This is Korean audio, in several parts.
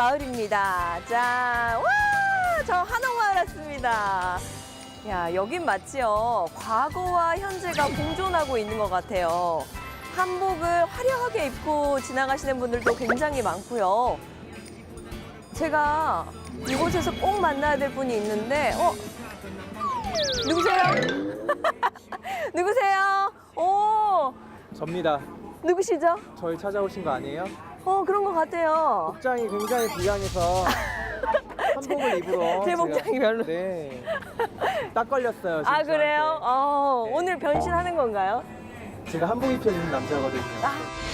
마을입니다. 자, 와, 저 한옥 마을 왔습니다. 야, 여긴 마치요. 과거와 현재가 공존하고 있는 것 같아요. 한복을 화려하게 입고 지나가시는 분들도 굉장히 많고요. 제가 이곳에서 꼭 만나야 될 분이 있는데, 어? 누구세요? 누구세요? 오, 접니다. 누구시죠? 저희 찾아오신 거 아니에요? 어, 그런 것 같아요. 복장이 굉장히 불량해서 한복을 입으러 제 복장이 별로. 네. 딱 걸렸어요. 지금 아, 그래요? 저한테. 어, 네. 오늘 변신하는 건가요? 제가 한복 입혀 입는 남자거든요. 아.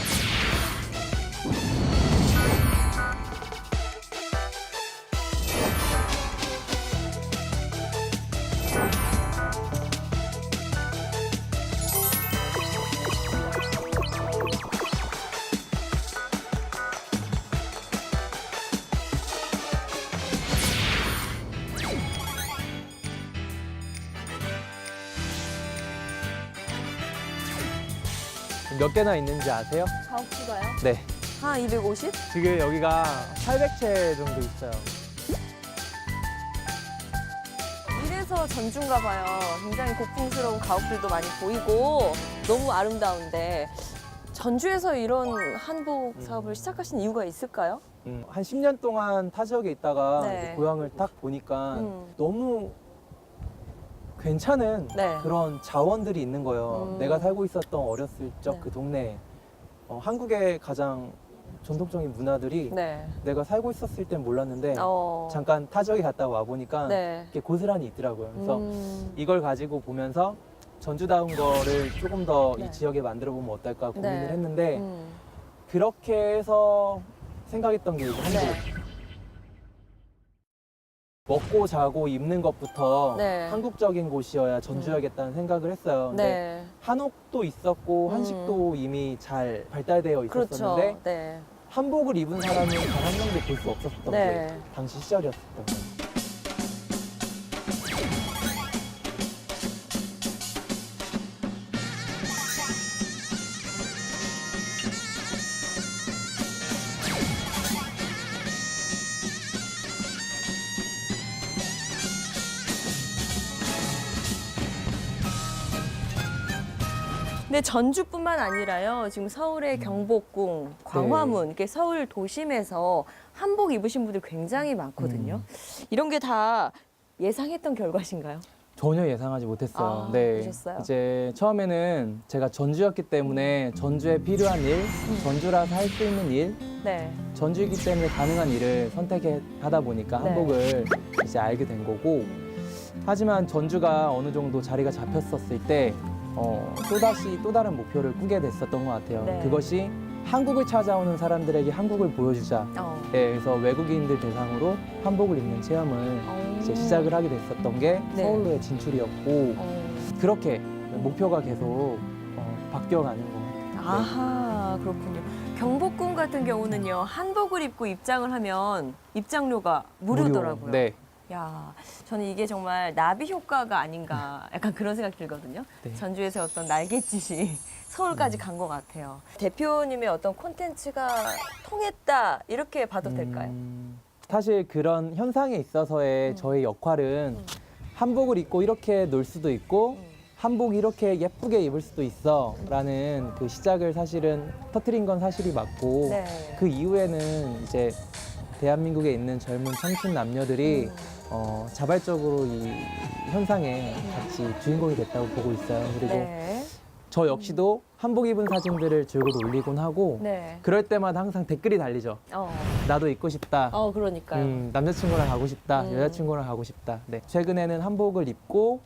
몇 개나 있는지 아세요? 자옥수가요? 네. 한 250? 지금 여기가 800채 정도 있어요. 이래서 전주인가 봐요. 굉장히 고풍스러운 가옥들도 많이 보이고 너무 아름다운데 전주에서 이런 한복 사업을 음. 시작하신 이유가 있을까요? 음, 한 10년 동안 타 지역에 있다가 네. 이제 고향을 딱 보니까 음. 너무 괜찮은 네. 그런 자원들이 있는 거예요. 음. 내가 살고 있었던 어렸을 적 네. 그 동네에 어, 한국의 가장 전통적인 문화들이 네. 내가 살고 있었을 땐 몰랐는데 어. 잠깐 타 지역에 갔다 와 보니까 네. 이렇게 고스란히 있더라고요. 그래서 음. 이걸 가지고 보면서 전주다운 거를 조금 더 이 네. 지역에 만들어 보면 어떨까 고민을 네. 했는데 음. 그렇게 해서 생각했던 게 이제 한국 네. 먹고 자고 입는 것부터 네. 한국적인 곳이어야 전주야겠다는 생각을 했어요. 근데 네. 한옥도 있었고 음. 한식도 이미 잘 발달되어 그렇죠. 있었었는데 네. 한복을 입은 사람은 단 한 명도 볼 수 없었던 네. 게 당시 시절이었었던 거예요. 근데 전주뿐만 아니라요. 지금 음. 서울의 경복궁, 광화문, 네. 이렇게 서울 도심에서 한복 입으신 분들 굉장히 많거든요. 음. 이런 게 다 예상했던 결과신가요? 전혀 예상하지 못했어요. 아, 네. 그러셨어요? 이제 처음에는 제가 전주였기 때문에 전주에 필요한 일, 음. 전주라서 할 수 있는 일, 네. 전주이기 때문에 가능한 일을 선택하다 보니까 네. 한복을 이제 알게 된 거고 하지만 전주가 어느 정도 자리가 잡혔었을 때 어, 또다시 또 다른 목표를 꾸게 됐었던 것 같아요. 네. 그것이 한국을 찾아오는 사람들에게 한국을 보여주자. 어. 네, 그래서 외국인들 대상으로 한복을 입는 체험을 어. 이제 시작을 하게 됐었던 게 네. 서울로의 진출이었고 어. 그렇게 목표가 계속 어, 바뀌어가는 것 같아요. 아하, 그렇군요. 경복궁 같은 경우는요, 한복을 입고 입장을 하면 입장료가 무료더라고요. 무료. 네. 야, 저는 이게 정말 나비 효과가 아닌가 약간 그런 생각 들거든요. 네. 전주에서 어떤 날갯짓이 서울까지 간 것 같아요. 대표님의 어떤 콘텐츠가 통했다 이렇게 봐도 될까요? 음, 사실 그런 현상에 있어서의 음. 저의 역할은 음. 한복을 입고 이렇게 놀 수도 있고 음. 한복 이렇게 예쁘게 입을 수도 있어라는 그 시작을 사실은 터트린 건 사실이 맞고 네. 그 이후에는 이제 대한민국에 있는 젊은 청춘 남녀들이 음. 어, 자발적으로 이 현상에 같이 주인공이 됐다고 보고 있어요. 그리고 네. 저 역시도 한복 입은 사진들을 줄곧 올리곤 하고 네. 그럴 때마다 항상 댓글이 달리죠. 어. 나도 입고 싶다. 어, 그러니까요. 음, 남자친구랑 가고 싶다. 음. 여자친구랑 가고 싶다. 네. 최근에는 한복을 입고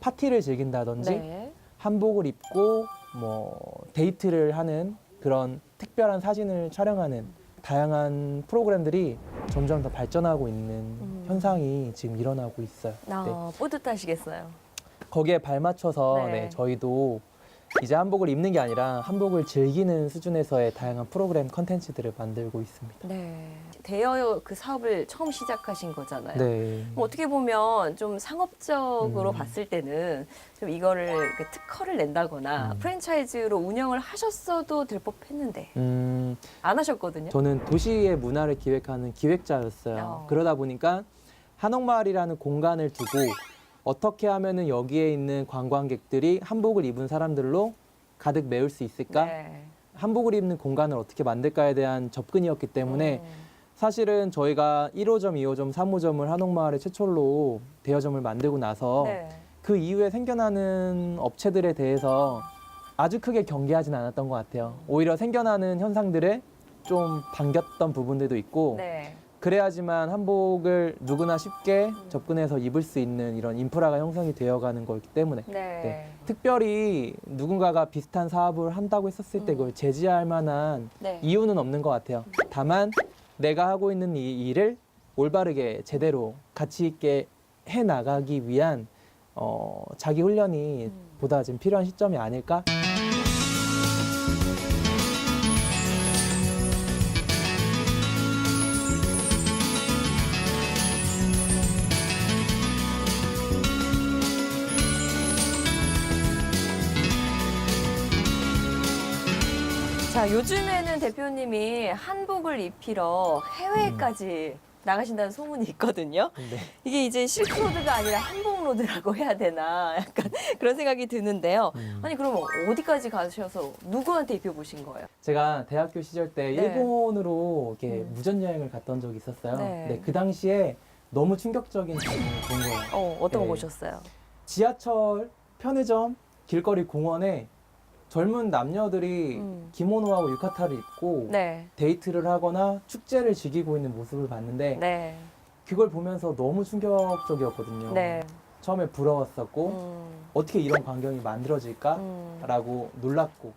파티를 즐긴다든지 네. 한복을 입고 뭐 데이트를 하는 그런 특별한 사진을 촬영하는 다양한 프로그램들이 점점 더 발전하고 있는 음. 현상이 지금 일어나고 있어요. 네. 아, 뿌듯하시겠어요. 거기에 발맞춰서 네. 네, 저희도 이제 한복을 입는 게 아니라 한복을 즐기는 수준에서의 다양한 프로그램 컨텐츠들을 만들고 있습니다. 네. 대여 그 사업을 처음 시작하신 거잖아요. 네. 뭐 어떻게 보면 좀 상업적으로 음. 봤을 때는 좀 이거를 이렇게 특허를 낸다거나 음. 프랜차이즈로 운영을 하셨어도 될 법했는데 음, 안 하셨거든요. 저는 도시의 문화를 기획하는 기획자였어요. 어. 그러다 보니까 한옥마을이라는 공간을 두고 어떻게 하면은 여기에 있는 관광객들이 한복을 입은 사람들로 가득 메울 수 있을까? 네. 한복을 입는 공간을 어떻게 만들까에 대한 접근이었기 때문에 음. 사실은 저희가 1호점, 2호점, 3호점을 한옥마을에 최초로 대여점을 만들고 나서 네. 그 이후에 생겨나는 업체들에 대해서 아주 크게 경계하진 않았던 것 같아요. 오히려 생겨나는 현상들에 좀 반겼던 부분들도 있고 네. 그래야지만 한복을 누구나 쉽게 접근해서 입을 수 있는 이런 인프라가 형성이 되어가는 거기 때문에 네. 네. 특별히 누군가가 비슷한 사업을 한다고 했었을 때 그걸 제지할 만한 네. 이유는 없는 것 같아요. 다만 내가 하고 있는 이 일을 올바르게 제대로 가치 있게 해 나가기 위한 어, 자기 훈련이 음. 보다 지금 필요한 시점이 아닐까? 자, 요즘에는 대표님이 한복을 입히러 해외까지 음. 나가신다는 소문이 있거든요. 네. 이게 이제 실크로드가 아니라 한복로드라고 해야 되나 약간 그런 생각이 드는데요. 음. 아니 그러면 어디까지 가셔서 누구한테 입혀보신 거예요? 제가 대학교 시절 때 네. 일본으로 이렇게 음. 무전 여행을 갔던 적이 있었어요. 네. 네, 그 당시에 너무 충격적인 경험을 본 거예요. 어, 어떤 네. 거 보셨어요? 지하철, 편의점, 길거리 공원에 젊은 남녀들이 음. 기모노하고 유카타를 입고 네. 데이트를 하거나 축제를 즐기고 있는 모습을 봤는데 네. 그걸 보면서 너무 충격적이었거든요. 네. 처음에 부러웠었고 음. 어떻게 이런 광경이 만들어질까라고 음. 놀랐고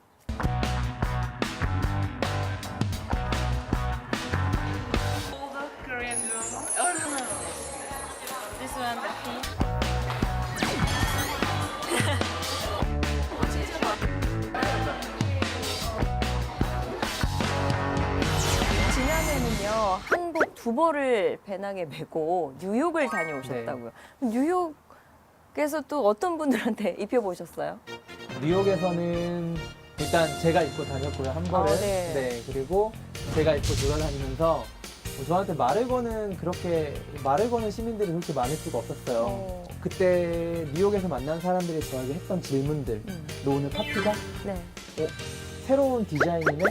두 벌을 배낭에 메고 뉴욕을 다녀오셨다고요. 네. 뉴욕에서 또 어떤 분들한테 입혀보셨어요? 뉴욕에서는 일단 제가 입고 다녔고요 한 벌을 아, 네. 그리고 제가 입고 돌아다니면서 뭐 저한테 말을 거는 그렇게 말을 거는 시민들이 그렇게 많을 수가 없었어요. 어. 그때 뉴욕에서 만난 사람들이 저에게 했던 질문들. 음. 너 오늘 파티가 네. 새로운 디자인이네?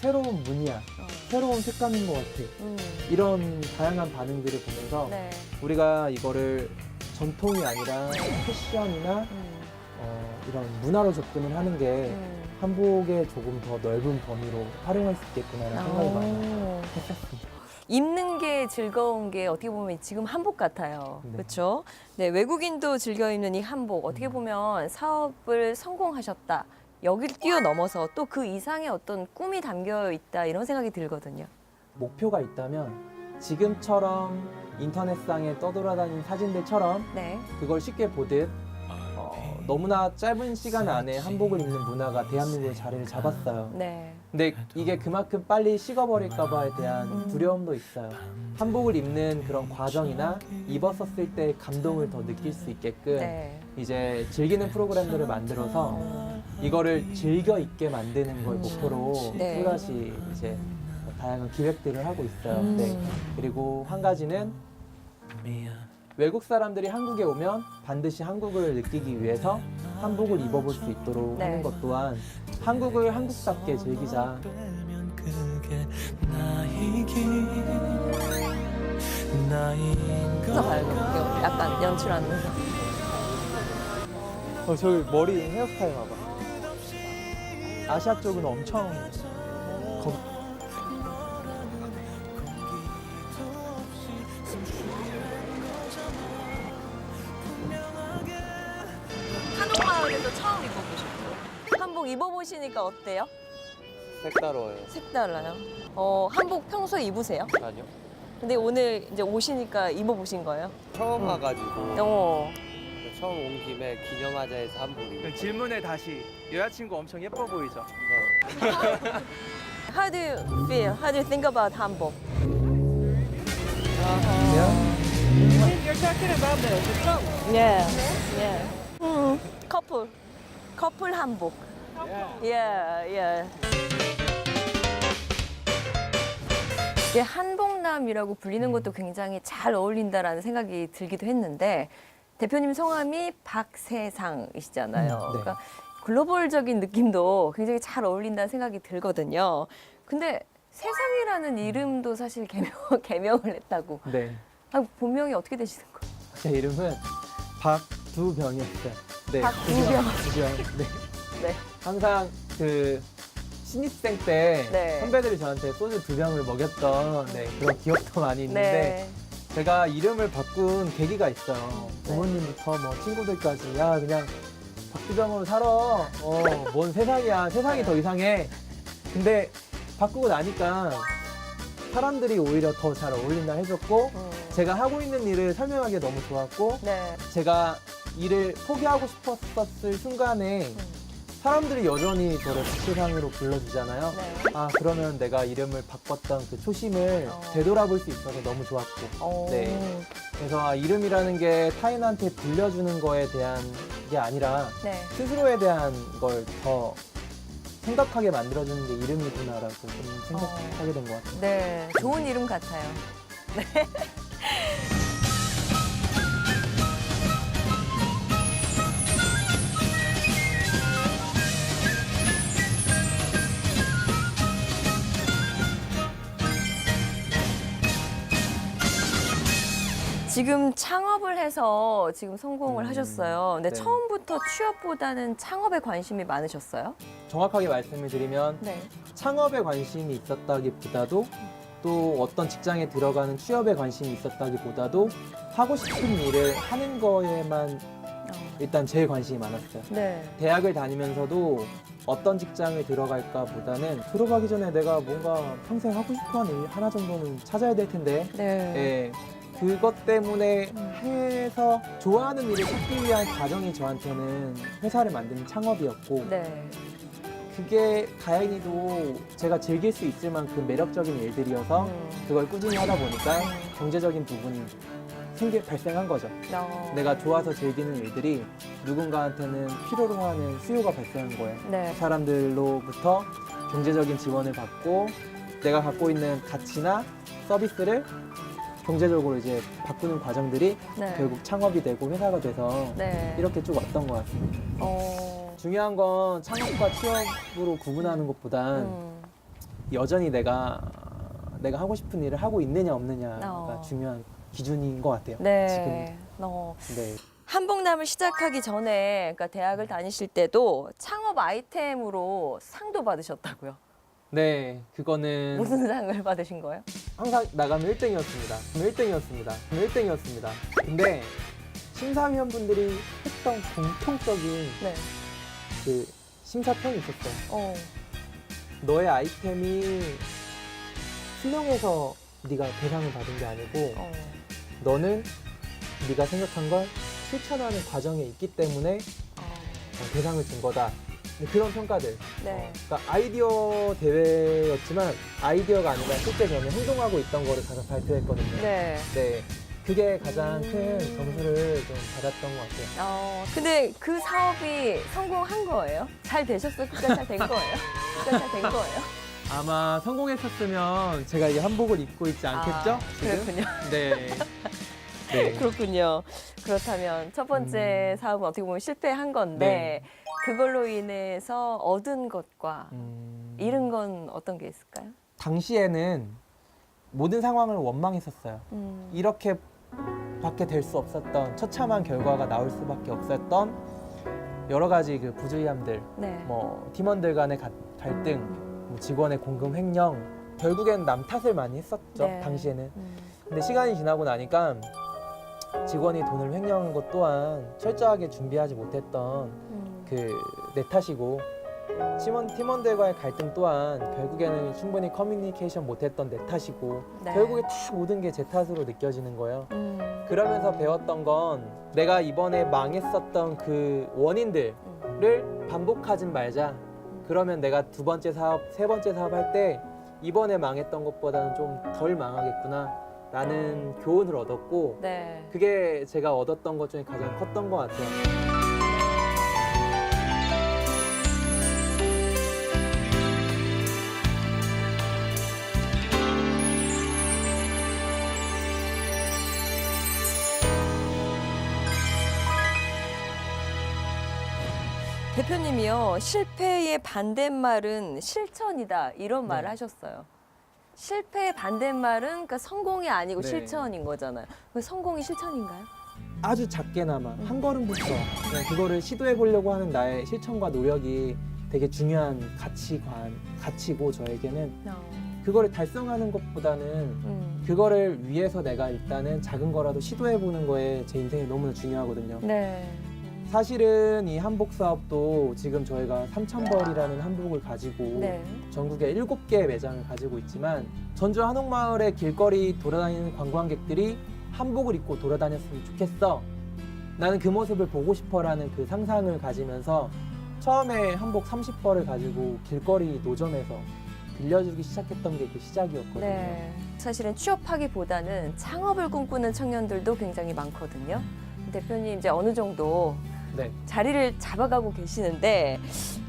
새로운 무늬야. 어. 새로운 색감인 것 같아. 음. 이런 다양한 반응들을 보면서 네. 우리가 이거를 전통이 아니라 패션이나 음. 어, 이런 문화로 접근을 하는 게 음. 한복에 조금 더 넓은 범위로 활용할 수 있겠구나라는 생각을 많이 오. 했었습니다. 입는 게 즐거운 게 어떻게 보면 지금 한복 같아요. 네. 그렇죠? 네, 외국인도 즐겨 입는 이 한복 어떻게 보면 사업을 성공하셨다. 여기를 뛰어넘어서 또 그 이상의 어떤 꿈이 담겨 있다 이런 생각이 들거든요. 목표가 있다면 지금처럼 인터넷상에 떠돌아다니는 사진들처럼 네. 그걸 쉽게 보듯 어, 너무나 짧은 시간 안에 한복을 입는 문화가 대한민국에 자리를 잡았어요. 네. 근데 이게 그만큼 빨리 식어버릴까봐에 대한 음. 두려움도 있어요. 한복을 입는 그런 과정이나 입었었을 때 감동을 더 느낄 수 있게끔 네. 이제 즐기는 프로그램들을 만들어서 이거를 즐겨 입게 만드는 걸 목표로 네. 또다시 이제 다양한 기획들을 하고 있어요. 음. 네. 그리고 한 가지는 외국 사람들이 한국에 오면 반드시 한국을 느끼기 위해서 한복을 입어볼 수 있도록 네. 하는 것 또한 한국을 한국답게 즐기자. 그래서 봐요. 약간 연출하는 거. 어, 저기 머리 헤어스타일 봐봐. 아시아 쪽은 엄청 거... 한옥마을에서 처음 입어보셨고 한복 입어보시니까 어때요? 색다르워요. 색달라요? 어, 한복 평소에 입으세요? 아니요. 근데 오늘 이제 오시니까 입어보신 거예요? 처음 음. 와가지고 어. 처음 온 김에 기념하자 해서 한복 입고. 질문에 다시 여자친구 엄청 예뻐 보이죠? 네. How do you feel? How do you think about 한복? 그러면 You're talking about the, the trunk. 예. 예. 음, 커플. 커플 한복. 예, 예. 이게 한복남이라고 불리는 것도 굉장히 잘 어울린다라는 생각이 들기도 했는데 대표님 성함이 박세상이시잖아요. 음, 네. 그러니까 글로벌적인 느낌도 굉장히 잘 어울린다는 생각이 들거든요. 근데 세상이라는 이름도 사실 개명, 개명을 했다고. 네. 아, 본명이 어떻게 되시는 거예요? 제 이름은 박두병이었어요. 네. 박두병. 두병. 네. 네. 항상 그 신입생 때 네. 선배들이 저한테 소주 두 병을 먹였던 네, 그런 기억도 많이 있는데 네. 제가 이름을 바꾼 계기가 있어요. 부모님부터 뭐 친구들까지 야 그냥 박두병으로 살아. 어, 뭔 세상이야. 세상이 더 이상해. 근데 바꾸고 나니까 사람들이 오히려 더 잘 어울린다 해줬고 음. 제가 하고 있는 일을 설명하기 너무 좋았고 네. 제가 일을 포기하고 싶었을 순간에 사람들이 여전히 저를 박세상으로 불러주잖아요. 네. 아 그러면 내가 이름을 바꿨던 그 초심을 어. 되돌아볼 수 있어서 너무 좋았고 어. 네. 그래서 아, 이름이라는 게 타인한테 불려주는 거에 대한 게 아니라 네. 스스로에 대한 걸 더 생각하게 만들어주는 게 이름이구나라고 좀 생각하게 된 것 같아요. 네. 좋은 이름 같아요. 네. 지금 창업을 해서 지금 성공을 음, 하셨어요. 근데 네. 처음부터 취업보다는 창업에 관심이 많으셨어요? 정확하게 말씀을 드리면 네. 창업에 관심이 있었다기보다도 또 어떤 직장에 들어가는 취업에 관심이 있었다기보다도 하고 싶은 일을 하는 거에만 일단 제일 관심이 많았어요. 네. 대학을 다니면서도 어떤 직장에 들어갈까 보다는 졸업하기 전에 내가 뭔가 평생 하고 싶어 하는 일 하나 정도는 찾아야 될 텐데 네. 예, 그것 때문에 해서 좋아하는 일을 찾기 위한 과정이 저한테는 회사를 만드는 창업이었고 네. 그게 다행히도 제가 즐길 수 있을 만큼 매력적인 일들이어서 음. 그걸 꾸준히 하다 보니까 경제적인 부분이 생기 발생한 거죠. 어. 내가 좋아서 즐기는 일들이 누군가한테는 필요로 하는 수요가 발생한 거예요. 네. 사람들로부터 경제적인 지원을 받고 내가 갖고 있는 가치나 서비스를 경제적으로 이제 바꾸는 과정들이 네. 결국 창업이 되고 회사가 돼서 네. 이렇게 쭉 왔던 것 같습니다. 어. 중요한 건 창업과 취업으로 구분하는 것보단 음. 여전히 내가 내가 하고 싶은 일을 하고 있느냐 없느냐가 어. 중요한 기준인 것 같아요. 네. 어. 지금 네. 한복남을 시작하기 전에, 그러니까 대학을 다니실 때도 창업 아이템으로 상도 받으셨다고요. 네, 그거는 무슨 상을 받으신 거예요? 항상 나가면 1등이었습니다. 1등이었습니다. 1등이었습니다. 근데 심사위원분들이 했던 공통적인 네. 그 심사평이 있었어요. 어. 너의 아이템이 수명해서 네가 대상을 받은 게 아니고 어. 너는 네가 생각한 걸 실천하는 과정에 있기 때문에 어. 어, 대상을 준 거다. 그런 평가들. 네. 그러니까 아이디어 대회였지만 아이디어가 아니라 실제 저는 행동하고 있던 거를 가서 발표했거든요. 네. 네. 그게 가장 음. 큰 점수를 좀 받았던 것 같아요. 어, 근데 그 사업이 성공한 거예요? 잘 되셨어요? 끝까지 잘 된 거예요? 끝까지 잘 된 거예요? 아마 성공했었으면 제가 이 한복을 입고 있지 않겠죠? 아, 지금? 그렇군요. 네. 네. 그렇군요. 그렇다면 첫 번째 음. 사업은 어떻게 보면 실패한 건데 그걸로 인해서 얻은 것과 음, 잃은 건 어떤 게 있을까요? 당시에는 모든 상황을 원망했었어요. 음. 이렇게 밖에 될 수 없었던 처참한 결과가 나올 수밖에 없었던 여러 가지 그 부주의함들, 네. 뭐 팀원들 간의 가- 갈등, 뭐 직원의 공금 횡령, 결국엔 남 탓을 많이 했었죠. 네. 당시에는. 음. 근데 시간이 지나고 나니까 직원이 돈을 횡령한 것 또한 철저하게 준비하지 못했던 음. 그 내 탓이고 팀원, 팀원들과의 갈등 또한 결국에는 충분히 커뮤니케이션 못했던 내 탓이고 네. 결국에 다 모든 게 제 탓으로 느껴지는 거예요. 음. 그러면서 배웠던 건 내가 이번에 망했었던 그 원인들을 음. 반복하진 말자. 그러면 내가 두 번째 사업, 세 번째 사업 할 때 이번에 망했던 것보다는 좀 덜 망하겠구나. 라는 교훈을 얻었고 네. 그게 제가 얻었던 것 중에 가장 컸던 것 같아요. 대표님이요 실패의 반대말은 실천이다 이런 말을 네. 하셨어요. 실패의 반대말은 그러니까 성공이 아니고 네. 실천인 거잖아요. 그 성공이 실천인가요? 아주 작게나마 한 걸음부터 그냥 그거를 시도해 보려고 하는 나의 실천과 노력이 되게 중요한 가치관, 가치고 저에게는 그거를 달성하는 것보다는 음. 그거를 위해서 내가 일단은 작은 거라도 시도해 보는 거에 제 인생이 너무나 중요하거든요. 네. 사실은 이 한복 사업도 지금 저희가 3,000벌이라는 한복을 가지고 네. 전국에 7개의 매장을 가지고 있지만 전주 한옥마을의 길거리 돌아다니는 관광객들이 한복을 입고 돌아다녔으면 좋겠어. 나는 그 모습을 보고 싶어라는 그 상상을 가지면서 처음에 한복 30벌을 가지고 길거리 노점에서 빌려주기 시작했던 게 그 시작이었거든요. 네. 사실은 취업하기보다는 창업을 꿈꾸는 청년들도 굉장히 많거든요. 대표님 이제 어느 정도 네. 자리를 잡아가고 계시는데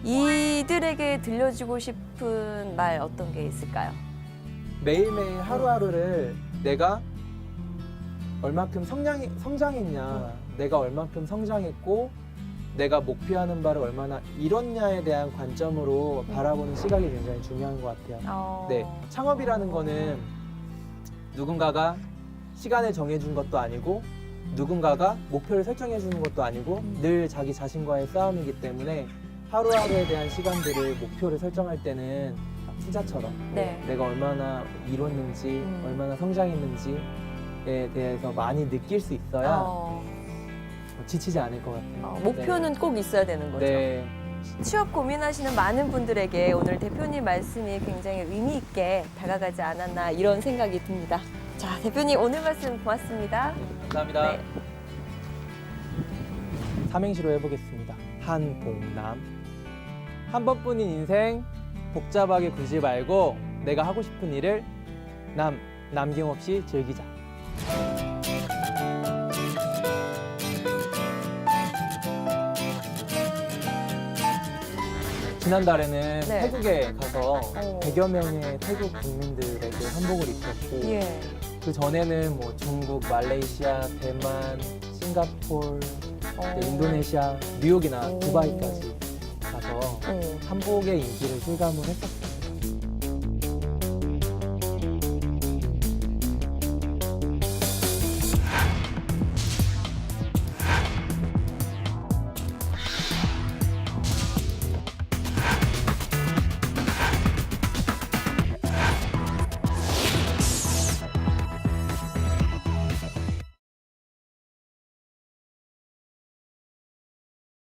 이들에게 들려주고 싶은 말 어떤 게 있을까요? 매일매일 하루하루를 내가 얼마큼 성장이, 성장했냐, 내가 얼마큼 성장했고, 내가 목표하는 바를 얼마나 이뤘냐에 대한 관점으로 바라보는 시각이 굉장히 중요한 것 같아요. 어... 네, 창업이라는 거는 누군가가 시간을 정해준 것도 아니고, 누군가가 목표를 설정해 주는 것도 아니고, 음. 늘 자기 자신과의 싸움이기 때문에 하루하루에 대한 시간들을 목표를 설정할 때는 투자처럼 네. 내가 얼마나 이뤘는지, 음. 얼마나 성장했는지에 대해서 많이 느낄 수 있어야 어, 지치지 않을 것 같아요. 어, 목표는 꼭 있어야 되는 거죠. 네. 취업 고민하시는 많은 분들에게 오늘 대표님 말씀이 굉장히 의미 있게 다가가지 않았나 이런 생각이 듭니다. 자, 대표님 오늘 말씀 고맙습니다. 감사합니다. 네. 삼행시로 해보겠습니다. 한복남. 한 번뿐인 인생 복잡하게 굴지 말고 내가 하고 싶은 일을 남 남김없이 즐기자. 지난달에는 네. 태국에 가서 오. 100여 명의 태국 국민들에게 한복을 입혔고 예. 그 전에는 뭐 중국, 말레이시아, 대만, 싱가폴, 어. 인도네시아, 뉴욕이나 오. 두바이까지 가서 어. 한복의 인기를 실감을 했었어요.